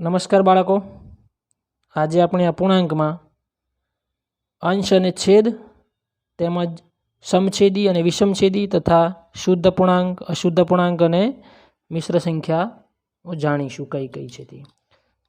નમસ્કાર બાળકો. આજે આપણે અપૂર્ણાંકમાં અંશ અને છેદ, તેમજ સમછેદી અને વિષમછેદી તથા શુદ્ધ અપૂર્ણાંક અશુદ્ધ અપૂર્ણાંક અને મિશ્ર સંખ્યા જાણીશું કઈ કઈ છે તે.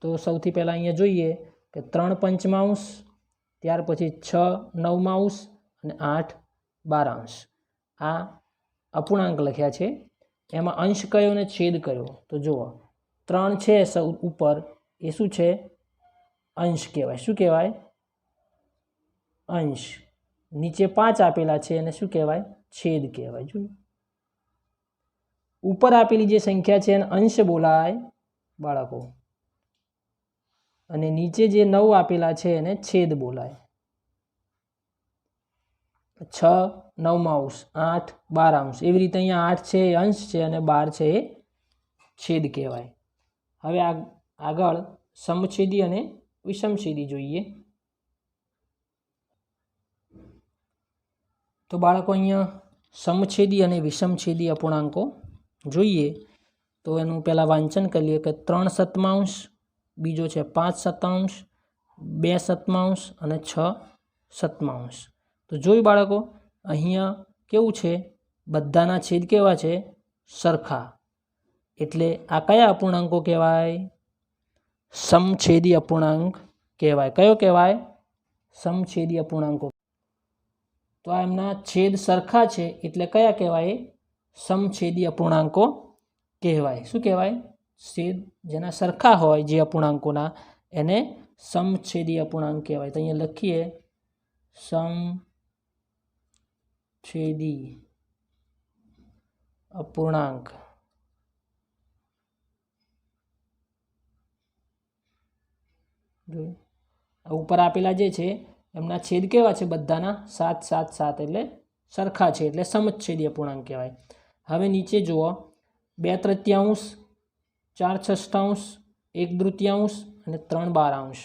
તો સૌથી પહેલાં અહીંયા જોઈએ કે ત્રણ પંચમાંશ ત્યાર પછી છ નવમાંશ અને આઠ બારાંશ આ અપૂર્ણાંક લખ્યા છે. એમાં અંશ કયો અને છેદ કયો? તો જુઓ. ત્રણ છે સૌ ઉપર. એ શું છે? અંશ કહેવાય. શું કહેવાય? અંશ. નીચે પાંચ આપેલા છે એને શું કહેવાય? છેદ કહેવાય. જો ઉપર આપેલી જે સંખ્યા છે એને અંશ બોલાય બાળકો. અને નીચે જે નવ આપેલા છે એને છેદ બોલાય. છ નવમાંશ આઠ, બાર અંશ એવી રીતે અહીંયા આઠ છે એ અંશ છે અને બાર છે એ છેદ કહેવાય. હવે આગળ સમછેદી અને વિષમછેદી જોઈએ. તો બાળકો અહીંયા સમછેદી અને વિષમછેદી અપૂર્ણાંકો જોઈએ. તો એનું પહેલાં વાંચન કરીએ કે ત્રણ સત્માંશ બીજો છે પાંચ સત્તાંશ બે સત્માંશ અને છ સત્માંશ તો જોયું બાળકો, અહીંયા કેવું છે? બધાના છેદ કેવા છે? સરખા. એટલે આ કયા અપૂર્ણાંકો કહેવાય? સમછેદી અપૂર્ણાંક કહેવાય. કયો કહેવાય? સમછેદી અપૂર્ણાંકો. તો આ એમના છેદ સરખા છે એટલે કયા કહેવાય? સમછેદી અપૂર્ણાંકો કહેવાય. શું કહેવાય? છેદ જેના સરખા હોય જે અપૂર્ણાંકોના, એને સમછેદી અપૂર્ણાંક કહેવાય. તો અહીંયા લખીએ. સમછેદી અપૂર્ણાંક. જોયું ઉપર આપેલા જે છે, એમના છેદ કેવા છે બધાના? સાત સાત સાત એટલે સરખા છે, એટલે સમછેદી અપૂર્ણાંક કહેવાય. હવે નીચે જુઓ. બે તૃતીયાંશ, ચાર છષ્ટાંશ એક તૃતીયાંશ અને ત્રણ બારાંશ.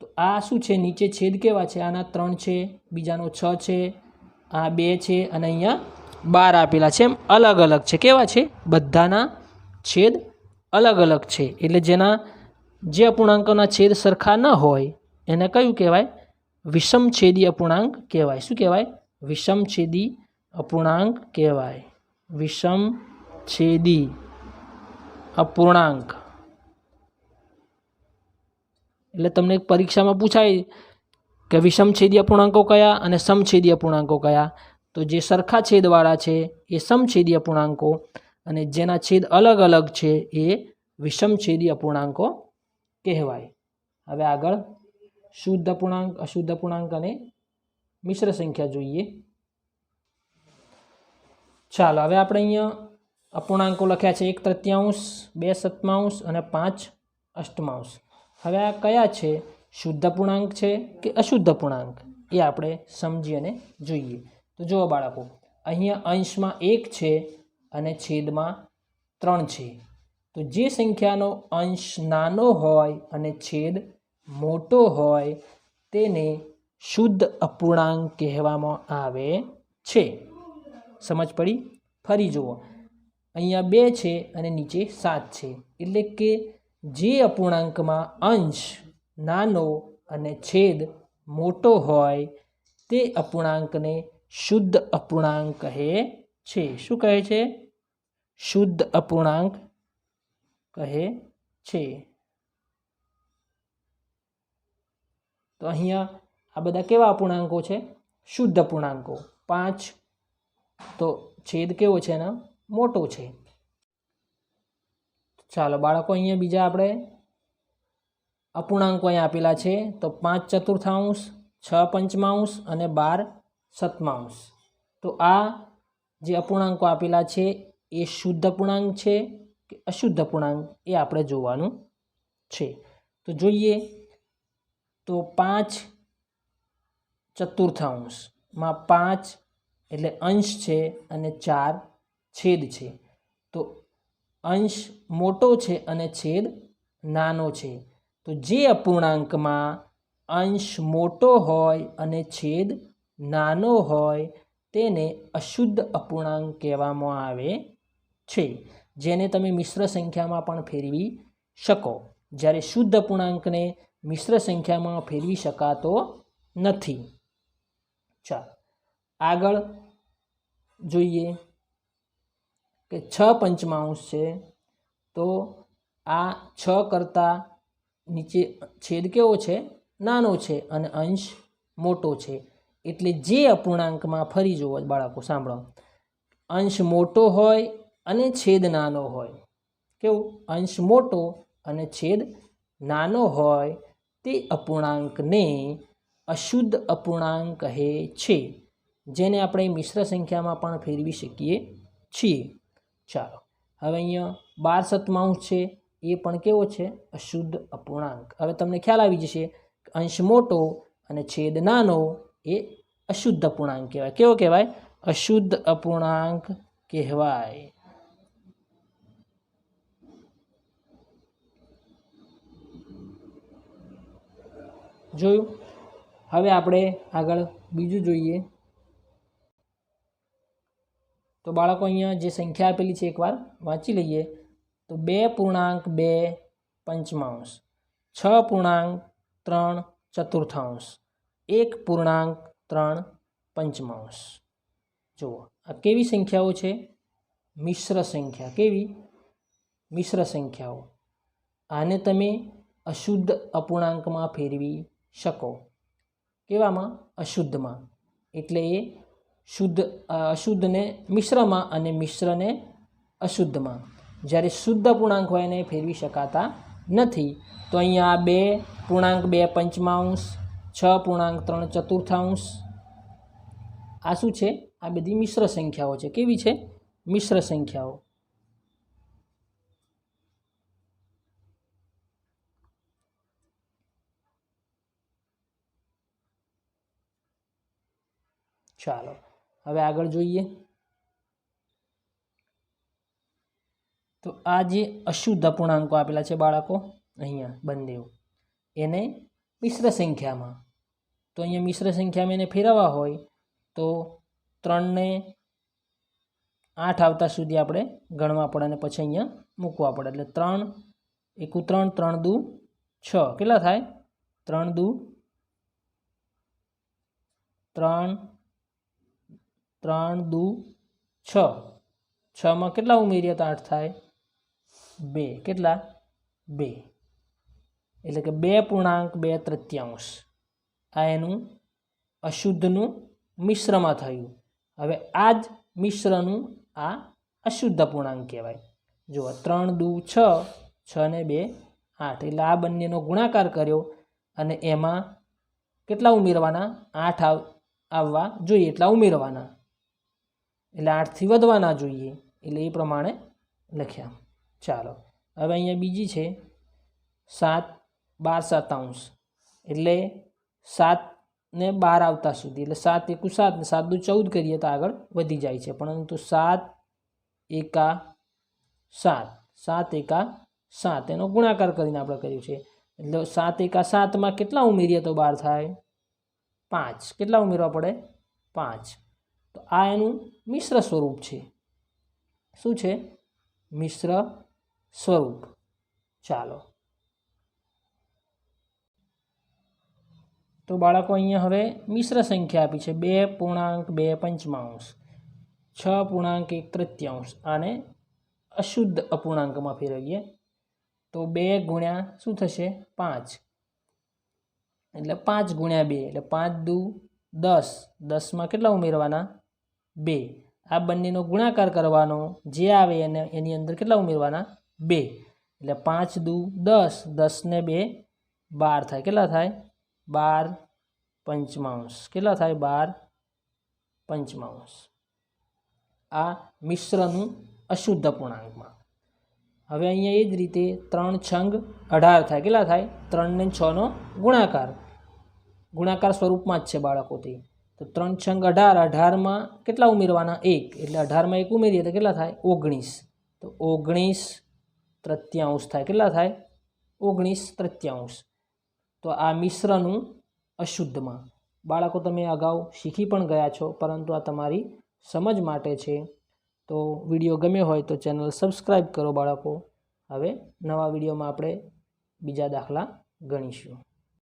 તો આ શું છે? નીચે છેદ કેવા છે? આના ત્રણ છે, બીજાનો છ છે, આ બે છે અને અહીંયા બાર આપેલા છે. એમ અલગ અલગ છે. કેવા છે? બધાના છેદ અલગ અલગ છે. એટલે જેના જે અપૂર્ણાંકોના છેદ સરખા ન હોય, એને કયું કહેવાય? વિષમછેદી અપૂર્ણાંક કહેવાય. શું કહેવાય? વિષમછેદી અપૂર્ણાંક કહેવાય. વિષમછેદી અપૂર્ણાંક. એટલે તમને પરીક્ષામાં પૂછાય કે વિષમછેદી અપૂર્ણાંકો કયા અને સમછેદી અપૂર્ણાંકો કયા? તો જે સરખા છેદવાળા છે એ સમછેદી અપૂર્ણાંકો અને જેના છેદ અલગ અલગ છે એ વિષમછેદી અપૂર્ણાંકો કહેવાય. હવે આગળ શુદ્ધ અપૂર્ણાંક અશુદ્ધ અપૂર્ણાંક અને મિશ્ર સંખ્યા જોઈએ. ચાલો, હવે આપણે અહીંયા અપૂર્ણાંકો લખ્યા છે. એક તૃત્યાંશ, બે સત્માંશ અને પાંચ અષ્ટમાંશ. હવે આ કયા છે? શુદ્ધ અપૂર્ણાંક છે કે અશુદ્ધ અપૂર્ણાંક એ આપણે સમજી અને જોઈએ. તો જુઓ બાળકો, અહીંયા અંશમાં એક છે અને છેદમાં ત્રણ છે. તો જે સંખ્યાનો અંશ નાનો હોય અને છેદ મોટો હોય, તેને શુદ્ધ અપૂર્ણાંક કહેવામાં આવે છે. સમજ પડી? ફરી જુઓ. અહીંયા બે છે અને નીચે સાત છે. એટલે કે જે અપૂર્ણાંકમાં અંશ નાનો અને છેદ મોટો હોય, તે અપૂર્ણાંકને શુદ્ધ અપૂર્ણાંક કહે છે. શું કહે છે? શુદ્ધ અપૂર્ણાંક કહે છે. તો અહીંયા આ બધા કેવા અપૂર્ણાંકો છે? શુદ્ધ અપૂર્ણાંકો. પાંચ તો છેદ કેવો છે એના? મોટો છે. ચાલો બાળકો, અહીંયા બીજા આપણે અપૂર્ણાંકો અહીંયા આપેલા છે. તો પાંચ ચતુર્થાંશ, છ પંચમાંશ અને બાર સતમાંશ. તો આ જે અપૂર્ણાંકો આપેલા છે એ શુદ્ધ અપૂર્ણાંક છે. કે અશુદ્ધ અપૂર્ણાંક એ આપણે જોવાનું છે. તો જોઈએ તો પાંચ ચતુર્થાંશમાં પાંચ એટલે અંશ છે અને ચાર છેદ છે. તો અંશ મોટો છે અને છેદ નાનો છે. તો જે અપૂર્ણાંકમાં અંશ મોટો હોય અને છેદ નાનો હોય તેને અશુદ્ધ અપૂર્ણાંક કહેવામાં આવે છે. જેને તમે મિશ્ર સંખ્યામાં પણ ફેરવી શકો. જ્યારે શુદ્ધ અપૂર્ણાંકને મિશ્ર સંખ્યામાં ફેરવી શકાતો નથી. ચાલો, આગળ જોઈએ કે છ પંચમાંશ છે. તો આ છ કરતાં નીચે છેદ કેવો છે? નાનો છે અને અંશ મોટો છે. એટલે જે અપૂર્ણાંકમાં ફરી જુઓ બાળકો, સાંભળો. અંશ મોટો હોય અને છેદ નાનો હોય. કેવું? અંશ મોટો અને છેદ નાનો હોય. તે અપૂર્ણાંકને અશુદ્ધ અપૂર્ણાંક કહે છે. જેને આપણે મિશ્ર સંખ્યામાં પણ ફેરવી શકીએ છીએ. ચાલો, હવે અહીંયા બાર સતમાંશ છે. એ પણ કેવો છે? અશુદ્ધ અપૂર્ણાંક. હવે તમને ખ્યાલ આવી જશે અંશ મોટો અને છેદ નાનો એ અશુદ્ધ અપૂર્ણાંક કહેવાય. કેવો કહેવાય? અશુદ્ધ અપૂર્ણાંક કહેવાય. જોયું? હવે આપણે આગળ બીજું જોઈએ. તો બાળકો અહીંયા જે સંખ્યા આપેલી છે એકવાર વાંચી લઈએ. તો બે પૂર્ણાંક બે પંચમાંશ. છ પૂર્ણાંક ત્રણ ચતુર્થાંશ. એક પૂર્ણાંક ત્રણ પંચમાંશ. જુઓ, આ કેવી સંખ્યાઓ છે? મિશ્ર સંખ્યા. કેવી? મિશ્ર સંખ્યાઓ. આને તમે અશુદ્ધ અપૂર્ણાંકમાં ફેરવી શકો. કેવામાં? અશુદ્ધમાં. એટલે એ શુદ્ધ અશુદ્ધને મિશ્રમાં અને મિશ્રને અશુદ્ધમાં. જ્યારે શુદ્ધ પૂર્ણાંક હોય એને ફેરવી શકાતા નથી. તો અહીંયા બે પૂર્ણાંક બે પંચમાંશ, છ પૂર્ણાંક ત્રણ ચતુર્થાંશ. આ શું છે? આ બધી મિશ્ર સંખ્યાઓ છે. કેવી છે? મિશ્ર સંખ્યાઓ. ચાલો, હવે આગળ જોઈએ. તો આ જે અશુદ્ધ અપૂર્ણાંકો આપેલા છે બાળકો, અહીંયા બંને એને મિશ્ર સંખ્યામાં, તો અહીંયા મિશ્ર સંખ્યામાં એને ફેરવવા હોય, તો ત્રણને આઠ આવતા સુધી આપણે ગણવા પડે અને પછી અહીંયા મૂકવા પડે. એટલે ત્રણ એકુ ત્રણ ત્રણ દુ છ. કેટલા થાય? ત્રણ દુ ત્રણ ત્રણ દુ છ. છમાં કેટલા ઉમેરીએ તો આઠ થાય? બે. કેટલા? બે. એટલે કે બે પૂર્ણાંક, બે તૃત્યાંશ. આ એનું અશુદ્ધનું મિશ્રમાં થયું. હવે આ જ મિશ્રનું આ અશુદ્ધ પૂર્ણાંક કહેવાય. જુઓ, ત્રણ દુ છ છ ને બે, આઠ. એટલે આ બંનેનો ગુણાકાર કર્યો અને એમાં કેટલા ઉમેરવાના? આઠ આવ, આવવા જોઈએ. એટલા ઉમેરવાના. એટલે આઠથી વધવાના જોઈએ, એટલે એ પ્રમાણે લખ્યા. ચાલો, હવે અહીંયા બીજી છે, સાત બાર સાતાંશ એટલે સાત ને બાર આવતા સુધી, એટલે સાત એકુ સાત ને સાત દુ ચૌદ કરીએ તો આગળ વધી જાય છે. પરંતુ સાત એકા સાત સાત એકા સાત, એનો ગુણાકાર કરીને આપણે કર્યું છે. એટલે સાત એકા સાતમાં કેટલા ઉમેરીએ તો બાર થાય? પાંચ. કેટલા ઉમેરવા પડે? પાંચ. તો આ એનું મિશ્ર સ્વરૂપ છે. શું છે? મિશ્ર સ્વરૂપ. ચાલો. તો બાળકો અહીંયા હવે મિશ્ર સંખ્યા આપી છે. બે પૂર્ણાંક, બે પંચમાંશ, છ પૂર્ણાંક, એક તૃત્યાંશ આને અશુદ્ધ અપૂર્ણાંકમાં ફેરવીએ. તો બે ગુણ્યા શું થશે? પાંચ. એટલે પાંચ ગુણ્યા બે, એટલે પાંચ દુ દસ. દસમાં કેટલા ઉમેરવાના? બે. આ બંનેનો ગુણાકાર કરવાનો જે આવે એને એની અંદર કેટલા ઉમેરવાના? બે. એટલે પાંચ દુ દસ. દસને બે બાર થાય. કેટલા થાય? બાર પંચમાંશ. કેટલા થાય? બાર પંચમાંશ. આ મિશ્રનું અશુદ્ધ પૂર્ણાંકમાં. હવે અહીંયા એ જ રીતે ત્રણ છંગ અઢાર થાય. કેટલા થાય? ત્રણને છનો ગુણાકાર. ગુણાકાર સ્વરૂપમાં જ છે બાળકોથી. તો ત્રણ છંગ અઢાર, અઢારમાં કેટલા ઉમેરવાના? એક. એટલે અઢારમાં એક ઉમેરીએ તો કેટલા થાય? ઓગણીસ. તો ઓગણીસ તૃત્યાંશ થાય. કેટલા થાય? ઓગણીસ તૃત્યાંશ. તો આ મિશ્રનું અશુદ્ધમાં. બાળકો, તમે અગાઉ શીખી પણ ગયા છો, પરંતુ આ તમારી સમજ માટે છે. તો વીડિયો ગમ્યો હોય તો ચેનલ સબસ્ક્રાઈબ કરો બાળકો. હવે નવા વિડીયોમાં આપણે બીજા દાખલા ગણીશું.